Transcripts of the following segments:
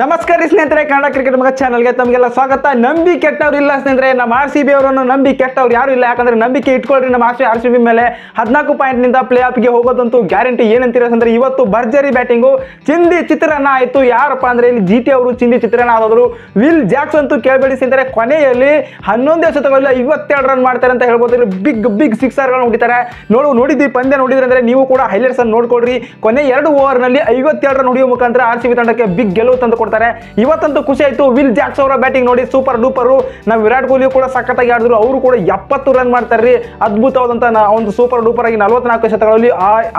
ನಮಸ್ಕಾರ ಸ್ನೇಹಿತರೆ, ಕನ್ನಡ ಕ್ರಿಕೆಟ್ ಮಗ ಚಾನಲ್ಗೆ ತಮಗೆಲ್ಲ ಸ್ವಾಗತ. ನಂಬಿ ಕೆಟ್ಟವ್ರು ಇಲ್ಲ ಸ್ನೇಹಿತರೆ, ನಮ್ಮ ಆರ್ ಸಿ ಬಿ ಅವರನ್ನು ನಂಬಿ ಕೆಟ್ಟವ್ರು ಯಾರು ಇಲ್ಲ. ಯಾಕಂದ್ರೆ ನಂಬಿಕೆ ಇಟ್ಕೊಳ್ರಿ ನಮ್ಮ ಆರ್ ಆರ್ ಸಿ ಬಿ ಮೇಲೆ ಹದಿನಾಲ್ಕು ಪಾಯಿಂಟ್ನಿಂದ ಪ್ಲೇ ಆಫ್ಗೆ ಹೋಗೋದಂತೂ ಗ್ಯಾರಂಟಿ ಏನಂತೀರ ಅಂದ್ರೆ ಇವತ್ತು ಭರ್ಜರಿ ಬ್ಯಾಟಿಂಗು ಚಿಂದಿ ಚಿತ್ರಾನ್ನ ಆಯಿತು. ಯಾರಪ್ಪ ಅಂದ್ರೆ ಇಲ್ಲಿ ಜಿ ಟಿ ಅವರು, ಚಿಂದಿ ಚಿತ್ರಾನ್ನ ಆದವರು ವಿಲ್ ಜಾಕ್ಸ್ ಅಂತೂ ಕೇಳಬೇಡಿ ಸ್ನೇಹಿತರೆ. ಕೊನೆಯಲ್ಲಿ ಹನ್ನೊಂದೇ ಶತಕಗಳಲ್ಲಿ ಐವತ್ತೆರಡು ರನ್ ಮಾಡ್ತಾರೆ ಅಂತ ಹೇಳ್ಬೋದು. ಇಲ್ಲಿ ಬಿಗ್ ಬಿಗ್ ಸಿಕ್ಸರ್ಗಳನ್ನು ಹೊಡಿತಾರೆ. ನೋಡು ನೋಡಿದ್ವಿ ಪಂದ್ಯ ನೋಡಿದ್ರೆ ಅಂದ್ರೆ ನೀವು ಕೂಡ ಹೈಲೈಟ್ಸ್ ಅನ್ನು ನೋಡ್ಕೊಡ್ರಿ ಕೊನೆ ಎರಡು ಓವರ್ನಲ್ಲಿ ಐವತ್ತೆರಡು ರನ್ ಹೊಡೆಯುವ ಮುಖಾಂತರ ಆರ್ ಸಿ ಬಿ ತಂಡಕ್ಕೆ ಬಿಗ್ ಗೆಲುವು ತಂದು ಕೊಡ್ತಾರೆ. ಇವತ್ತಂತೂ ಖುಷಿ ಆಯ್ತು. ವಿಲ್ ಜಾಕ್ಸ್ ಅವರ ಬ್ಯಾಟಿಂಗ್ ನೋಡಿ ಸೂಪರ್ ಡೂಪರು ನಾವು ವಿರಾಟ್ ಕೊಹ್ಲಿ ಕೂಡ ಸಖತ್ತಾಗಿ ಆಡಿದ್ರು. ಅವರು ಕೂಡ ಎಪ್ಪತ್ತು ರನ್ ಮಾಡ್ತಾರೆ ರೀ ಅದ್ಭುತವಾದಂಥ ಒಂದು ಸೂಪರ್ ಡೂಪರ್ ಆಗಿ ನಲವತ್ನಾಲ್ಕು ಶತಕಗಳಲ್ಲಿ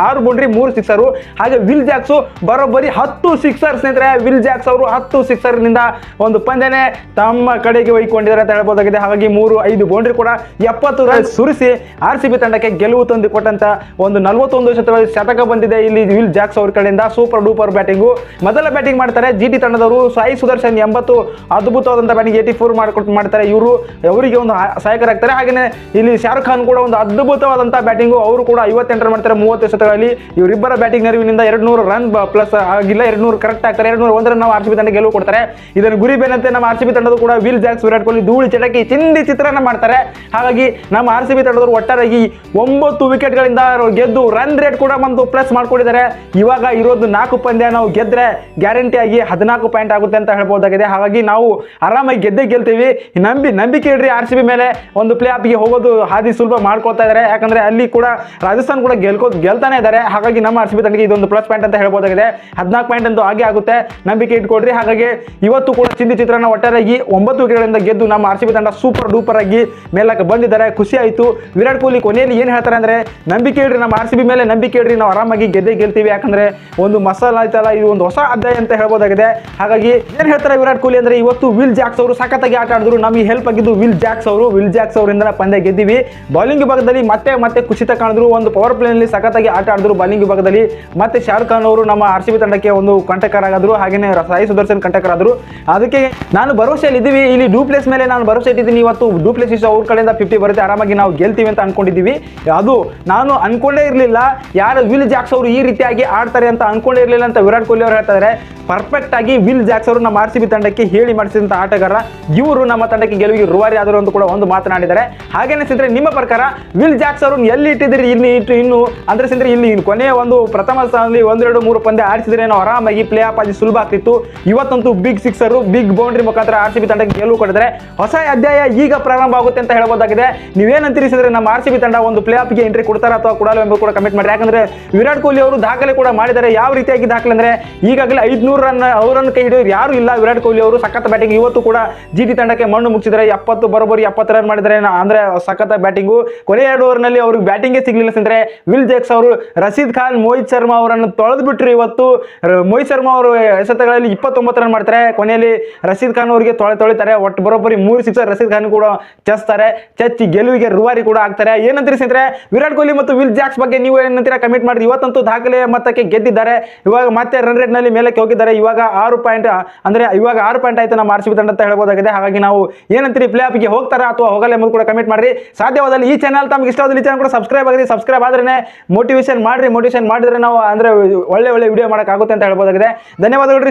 ಆರು ಬೌಂಡ್ರಿ ಮೂರು ಸಿಕ್ಸರು ಹಾಗೆ ವಿಲ್ ಜಾಕ್ಸು ಬರೋಬ್ಬರಿ ಹತ್ತು ಸಿಕ್ಸರ್ ಸ್ನೇಹಿತರೆ. ವಿಲ್ ಜಾಕ್ಸ್ ಅವರು ಹತ್ತು ಸಿಕ್ಸರ್ನಿಂದ ಒಂದು ಪಂದ್ಯನೇ ತಮ್ಮ ಕಡೆಗೆ ಒಯ್ಕೊಂಡಿದ್ದಾರೆ ಅಂತ ಹೇಳ್ಬೋದಾಗಿದೆ. ಹಾಗಾಗಿ ಮೂರು ಐದು ಬೌಂಡ್ರಿ ಕೂಡ ಎಪ್ಪತ್ತು ರನ್ ಸುರಿಸಿ ಆರ್ ಸಿ ಬಿ ತಂಡಕ್ಕೆ ಗೆಲುವು ತಂದು ಕೊಟ್ಟಂತ ಒಂದು ನಲವತ್ತೊಂದು ಶತಕ ಬಂದಿದೆ ಇಲ್ಲಿ ವಿಲ್ ಜಾಕ್ಸ್ ಅವ್ರ ಕಡೆಯಿಂದ. ಸೂಪರ್ ಡೂಪರ್ ಬ್ಯಾಟಿಂಗು ಮೊದಲ ಬ್ಯಾಟಿಂಗ್ ಮಾಡ್ತಾರೆ. ಜಿ ಟಿ ತಂಡದವರು ಸಾಯಿ ಸುದರ್ಶನ್ ಎಂಬತ್ತು ಅದ್ಭುತವಾದಂಥ ಬ್ಯಾಟಿಂಗ್ ಏಟಿ ಫೋರ್ ಮಾಡಿಕೊಟ್ಟು ಮಾಡ್ತಾರೆ. ಇವರು ಅವರಿಗೆ ಒಂದು ಸಹಾಯಕರಾಗ್ತಾರೆ. ಹಾಗೆಯೇ ಇಲ್ಲಿ ಶಾರುಖ್ ಖಾನ್ ಕೂಡ ಒಂದು ಅದ್ಭುತವಾದಂಥ ಬ್ಯಾಟಿಂಗು. ಅವರು ಕೂಡ ಐವತ್ತೆಂಟು ರನ್ ಮಾಡ್ತಾರೆ ಮೂವತ್ತು ಶತಕಗಳಲ್ಲಿ ಇವರಿಬ್ಬರ ಬ್ಯಾಟಿಂಗ್ ನೆರವಿನಿಂದ ಎರಡು ನೂರು ರನ್ ಪ್ಲಸ್ ಆಗಿಲ್ಲ. ಎರಡು ನೂರು ಕರೆಕ್ಟ್ ಆಗ್ತಾರೆ. ಎರಡು ನೂರು ಒಂದರ ನಾವು ಆರ್ ಸಿ ತಂಡ ಗೆಲುವು ಕೊಡ್ತಾರೆ. ಇದನ್ನು ಗುರಿ ಬೇನಂತೆ ನಮ್ಮ ಆರ್ ಸಿ ತಂಡದ ಕೂಡ ವಿಲ್ ಜಾಕ್ಸ್, ವಿರಾಟ್ ಕೊಹ್ಲಿ, ಧೂಳಿ ಚಟಕಿ ಚಿಂದಿ ಚಿತ್ರನ ಮಾಡ್ತಾರೆ. ಹಾಗಾಗಿ ನಮ್ಮ ಆರ್ ಸಿ ಬಿ ತಂಡದವರು ಒಟ್ಟಾರೆಯಾಗಿ ಒಂಬತ್ತು ವಿಕೆಟ್ಗಳಿಂದ ಗೆದ್ದು ರನ್ ರೇಟ್ ಕೂಡ ಬಂದು ಪ್ಲಸ್ ಮಾಡ್ಕೊಂಡಿದ್ದಾರೆ. ಇವಾಗ ಇರೋದು ನಾಲ್ಕು ಪಂದ್ಯ. ನಾವು ಗೆದ್ರೆ ಗ್ಯಾರಂಟಿ ಆಗಿ ಹದಿನಾಲ್ಕು ಪಾಯಿಂಟ್ ಆಗುತ್ತೆ ಅಂತ ಹೇಳ್ಬೋದಾಗಿದೆ. ಹಾಗಾಗಿ ನಾವು ಆರಾಮಾಗಿ ಗೆದ್ದೇ ಗೆಲ್ತೀವಿ. ನಂಬಿ, ನಂಬಿಕೆ ಇಡ್ರಿ ಆರ್ ಸಿ ಬಿ ಮೇಲೆ ಒಂದು ಪ್ಲೇ ಆಫ್ಗೆ ಹೋಗೋದು ಹಾದಿ ಸುಲಭ ಮಾಡ್ಕೊಳ್ತಾ ಇದ್ದಾರೆ ಯಾಕಂದ್ರೆ ಅಲ್ಲಿ ಕೂಡ ರಾಜಸ್ಥಾನ್ ಕೂಡ ಗೆಲ್ಕೋ ಗೆಲ್ತಾನೆ ಇದ್ದಾರೆ ಹಾಗಾಗಿ ನಮ್ಮ ಆರ್ ಸಿ ಬಿ ತಂಡಕ್ಕೆ ಇದೊಂದು ಪ್ಲಸ್ ಪಾಯಿಂಟ್ ಅಂತ ಹೇಳ್ಬೋದಾಗಿದೆ. ಹದಿನಾಲ್ಕು ಪಾಯಿಂಟ್ ಅಂತೂ ಹಾಗೆ ಆಗುತ್ತೆ. ನಂಬಿಕೆ ಇಟ್ಕೊಡ್ರಿ ಹಾಗಾಗಿ ಇವತ್ತು ಕೂಡ ಚಿಂದಿ ಚಿತ್ರನ ಒಟ್ಟಾರೆಯಾಗಿ ಒಂಬತ್ತು ವಿಕೆಟ್ಗಳಿಂದ ಗೆದ್ದು ನಮ್ಮ ಆರ್ ಸಿ ಬಿ ತಂಡ ಸೂಪರ್ ಡೂಪರ್ ಆಗಿ ಮೇಲಕ್ಕೆ ಬಂದಿದ್ದಾರೆ. ಖುಷಿ ಆಯಿತು. ವಿರಾಟ್ ಕೊಹ್ಲಿ ಕೊನೆಯಲ್ಲಿ ಏನು ಹೇಳ್ತಾರೆ ಅಂದರೆ, ನಂಬಿಕೆ ಇಡ್ರಿ ನಮ್ಮ ಆರ್ ಸಿ ಬಿ ಮೇಲೆ, ನಂಬಿಕೆ ಇಡ್ರಿ. ನಾವು ಆರಾಮಾಗಿ ಗೆದ್ದೇ ಗೆಲ್ತೀವಿ. ಯಾಕಂದರೆ ಒಂದು ಮಸಾಲ ಆಯ್ತಲ್ಲ ಇದು ಒಂದು ಹೊಸ ಅಧ್ಯಾಯ ಅಂತ ಹೇಳ್ಬೋದಾಗಿದೆ. ಹಾಗಾಗಿ ಏನು ಹೇಳ್ತಾರೆ ವಿರಾಟ್ ಕೊಹ್ಲಿ ಅಂದ್ರೆ ಇವತ್ತು ವಿಲ್ ಜಾಕ್ಸ್ ಅವರು ಸಖತ್ತಾಗಿ ಆಟ ಆಡಿದ್ರು. ನಮಗೆ ಹೆಲ್ಪ್ ಆಗಿದ್ದು ವಿಲ್ ಜಾಕ್ಸ್ ಅವರು. ವಿಲ್ ಜಾಕ್ಸ್ ಅವರಿಂದ ಪಂದ್ಯ ಗೆದ್ದಿವಿ. ಬೌಲಿಂಗ್ ವಿಭಾಗದಲ್ಲಿ ಮತ್ತೆ ಮತ್ತೆ ಕುಸಿತ ಕಾಣಿದ್ರು. ಒಂದು ಪವರ್ ಪ್ಲೇನಲ್ಲಿ ಸಖತ್ತಾಗಿ ಆಟ ಆಡಿದ್ರು ಬೌಲಿಂಗ್ ವಿಭಾಗದಲ್ಲಿ. ಮತ್ತೆ ಶಾರುಖ್ ಖಾನ್ ಅವರು ನಮ್ಮ ಆರ್ ಸಿ ಬಿ ತಂಡಕ್ಕೆ ಒಂದು ಕಂಟಕರಾಗಿದ್ರು. ಹಾಗೇನೆ ಸಾಯಿ ಸುದರ್ಶನ್ ಕಂಟಕರಾದ್ರು. ಅದಕ್ಕೆ ನಾನು ಭರವಸೆಯಲ್ಲಿ ಇದ್ದೀವಿ. ಇಲ್ಲಿ ಡೂಪ್ಲೇಸ್ ಮೇಲೆ ನಾನು ಭರವಸೆ ಇಟ್ಟಿದ್ದೀನಿ. ಇವತ್ತು ಡೂಪ್ಲೇಸ್ ಅವ್ರ ಕಡೆಯಿಂದ ಫಿಫ್ಟಿ ಬರುತ್ತೆ. ಆರಾಮಾಗಿ ನಾವು ಗೆಲ್ತೀವಿ ಅಂತ ಅನ್ಕೊಂಡಿದ್ದೀವಿ. ಅದು ನಾನು ಅನ್ಕೊಂಡೇ ಇರಲಿಲ್ಲ. ಯಾರು ವಿಲ್ ಜಾಕ್ಸ್ ಅವರು ಈ ರೀತಿಯಾಗಿ ಆಡ್ತಾರೆ ಅಂತ ಅನ್ಕೊಂಡೇ ಇರಲಿಲ್ಲ ಅಂತ ವಿರಾಟ್ ಕೊಹ್ಲಿ ಅವರು ಹೇಳ್ತಾರೆ ಪರ್ಫೆಕ್ಟ್ ಆಗಿ ವಿಲ್ ಜಾಕ್ಸ್ ಅವರು ನಮ್ಮ ಆರ್ ಸಿ ಬಿ ತಂಡಕ್ಕೆ ಹೇಳಿ ಮಾಡಿಸಿದಂಥ ಆಟಗಾರ, ಇವರು ನಮ್ಮ ತಂಡಕ್ಕೆ ಗೆಲುವಿಗೆ ರುವಾರಿ ಆದರು ಅಂತ ಕೂಡ ಒಂದು ಮಾತನಾಡಿದ್ದಾರೆ ಹಾಗೇನೆ ಸಿಂದ್ರೆ ನಿಮ್ಮ ಪ್ರಕಾರ ವಿಲ್ ಜಾಕ್ಸ್ ಅವರು ಎಲ್ಲಿ ಇಟ್ಟಿದ್ರಿ ಇಲ್ಲಿ ಇಟ್ಟು ಇನ್ನು ಅಂದ್ರೆ ಸಿಂದ್ರೆ ಇಲ್ಲಿ ಕೊನೆಯ ಒಂದು ಪ್ರಥಮ ಸ್ಥಾನದಲ್ಲಿ ಒಂದೆರಡು ಮೂರು ಪಂದ್ಯ ಆಡಿಸಿದ್ರೆ ನಾವು ಆರಾಮಾಗಿ ಪ್ಲೇ ಆಫ್ ಆಗಿ ಸುಲಭ ಆಗ್ತಿತ್ತು. ಇವತ್ತಂತೂ ಬಿಗ್ ಸಿಕ್ಸರ್ ಬಿಗ್ ಬೌಂಡ್ರಿ ಮುಖಾಂತರ ಆರ್ ಸಿ ಬಿ ತಂಡಕ್ಕೆ ಗೆಲುವು ಕೊಡಿದ್ರೆ ಹೊಸ ಅಧ್ಯಾಯ ಈಗ ಪ್ರಾರಂಭ ಆಗುತ್ತೆ ಅಂತ ಹೇಳಬಹುದಾಗಿದೆ. ನೀವೇನಂತೀರಿ ಸಿಂದ್ರೆ ನಮ್ಮ ಆರ್ ಸಿ ಬಿ ತಂಡ ಒಂದು ಪ್ಲೇ ಆಫ್ಗೆ ಎಂಟ್ರಿ ಕೊಡ್ತಾರ ಅಥವಾ ಕೊಡಲ್ಲ ಎಂಬ ಕೂಡ ಕಮೆಂಟ್ ಮಾಡಿ ಯಾಕಂದ್ರೆ ವಿರಾಟ್ ಕೊಹ್ಲಿ ಅವರು ದಾಖಲೆ ಕೂಡ ಮಾಡಿದ್ದಾರೆ. ಯಾವ ರೀತಿಯಾಗಿ ದಾಖಲೆ ಅಂದ್ರೆ ಈಗಾಗಲೇ ಐದ್ನೂರು ರನ್ ಅವರನ್ನು ಕೈ ಹಿಡಿಯೋರು ಯಾರು ಇಲ್ಲ. ವಿರಾಟ್ ಕೊಹ್ಲಿ ಅವರು ಸಖತ್ ಬ್ಯಾಟಿಂಗ್ ಇವತ್ತು ಕೂಡ ಜಿ ಟಿ ತಂಡಕ್ಕೆ ಮಣ್ಣು ಮುಚ್ಚಿದ್ದಾರೆ ಎಪ್ಪತ್ತು ಬರೋಬ್ಬರಿ, ಎಪ್ಪತ್ತು ರನ್ ಮಾಡಿದ್ದಾರೆ ನ- ಅಂದ್ರೆ ಸಖತ್ ಬ್ಯಾಟಿಂಗು ಕೊನೆ ಎರಡು ಓವರ್ನಲ್ಲಿ ಅವ್ರಿಗೆ ಬ್ಯಾಟಿಂಗೇ ಸಿಗ್ಲಿಲ್ಲ ಅಂದ್ರೆ ವಿಲ್ ಜೇಕ್ಸ್ ಅವರು, ರಶೀದ್ ಖಾನ್, ಮೋಹಿತ್ ಶರ್ಮಾ ಅವರನ್ನು ತೊಳೆದು ಬಿಟ್ರು ಇವತ್ತು ಮೋಹಿತ್ ಶರ್ಮಾ ಅವರು ಎಸೆತಗಳಲ್ಲಿ ಇಪ್ಪತ್ತೊಂಬತ್ತು ರನ್ ಮಾಡ್ತಾರೆ. ಕೊನೆಯಲ್ಲಿ ರಶೀದ್ ಖಾನ್ ಅವರಿಗೆ ತೊಳೆ ತೊಳಿತಾರೆ. ಒಟ್ಟು ಬರೋಬ್ಬರಿ ಮೂರು ಸಿಕ್ಸರ್ ರಶೀದ್ ಖಾನ್ ಕೂಡ ಚೆಸ್ತಾರೆ. ಚಚ್ಚಿ ಗೆಲುವಿಗೆ ರುವಾರಿ ಕೂಡ ಆಗ್ತಾರೆ. ಏನಂತೀರಿ ಸ್ನೇಹಿತರೆ? ವಿರಾಟ್ ಕೊಹ್ಲಿ ಮತ್ತು ವಿಲ್ ಜಾಕ್ಸ್ ಬಗ್ಗೆ ನೀವು ಏನಂತೀರಾ? ಕಮೆಂಟ್ ಮಾಡಿ ಇವತ್ತಂತೂ ದಾಖಲೆ ಮತ್ತಕ್ಕೆ ಗೆದ್ದಿದ್ದಾರೆ. ಇವಾಗ ಮತ್ತೆ ರನ್ ರೇಟ್ನಲ್ಲಿ ಮೇಲಕ್ಕೆ ಹೋಗಿದ್ದಾರೆ. ಇವಾಗ ಆರು ಪಾಯಿಂಟ್, ಅಂದ್ರೆ ಇವಾಗ ಆರು ಪಾಯಿಂಟ್ ಆಯ್ತು ನಮ್ಮ ಆರ್ ತಂಡ ಅಂತ ಹೇಳ್ಬೋದಾಗಿದೆ. ಹಾಗಾಗಿ ನಾವು ಏನಂತೀರಿ ಪ್ಲೇ ಆಫ್ಗೆ ಹೋಗ್ತಾರಾ ಅಥವಾ ಹೋಗಲ್ಲ ಎಂಬುದು ಕೂಡ ಕಮೆಂಟ್ ಮಾಡಿ ಸಾಧ್ಯವಾದಲ್ಲಿ ಈ ಚಾನಲ್ ತಮಗೆ ಇಷ್ಟ ಈ ಚಾನಲ್ ಕೂಡ ಸಬ್ಸ್ಕ್ರೈಬ್ ಆಗಿದೆ ಸಬ್ಸ್ಕ್ರೈಬ್ ಆದ್ರೆ ಮೋಟಿವೇಶನ್ ಮಾಡ್ರಿ. ಮೋಟಿವೇಶನ್ ಮಾಡಿದ್ರೆ ನಾವು, ಅಂದ್ರೆ ಒಳ್ಳೆ ಒಳ್ಳೆ ವಿಡಿಯೋ ಮಾಡೋಕ್ಕಾಗುತ್ತೆ ಅಂತ ಹೇಳ್ಬೋದಾಗಿದೆ. ಧನ್ಯವಾದಗಳು